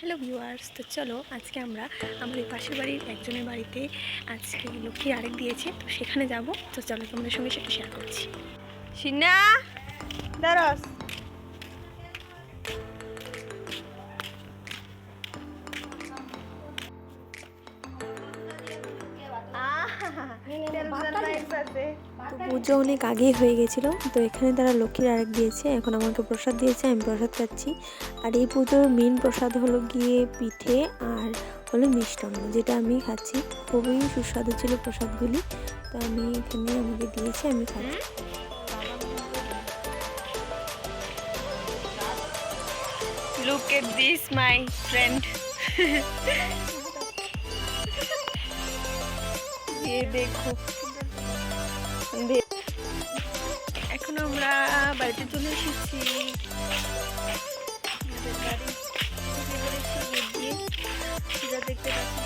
Hello viewers, তো চলো আজকে আমরা আমাদের পাশের বাড়ির একজনের বাড়িতে আজকে লক্ষ্মী আরেক দিয়েছে, তো সেখানে যাব। তো চলো তোমাদের সঙ্গে সেটা শেয়ার করছি। সিনা দারস তো পুজো অনেক আগেই হয়ে গেছিল তো এখানে তারা লক্ষ্মীর আরেক দিয়েছে এখন আমাকে প্রসাদ দিয়েছে আমি প্রসাদ পাচ্ছি। আর এই পুজোর মেন প্রসাদ হলো গিয়ে পিঠে আর হলো মিষ্টান্ন যেটা আমি খাচ্ছি। খুবই সুস্বাদু ছিল প্রসাদগুলি তো আমি এখানে আমাকে দিয়েছে আমি খাচ্ছি। Look at this my friend ये देखो दे- এখন আমরা বাড়িতে চলে এসেছি আমাদের বাড়ি ঢুকে পড়েছি গেট দিয়ে পূজা দেখতে পাচ্ছি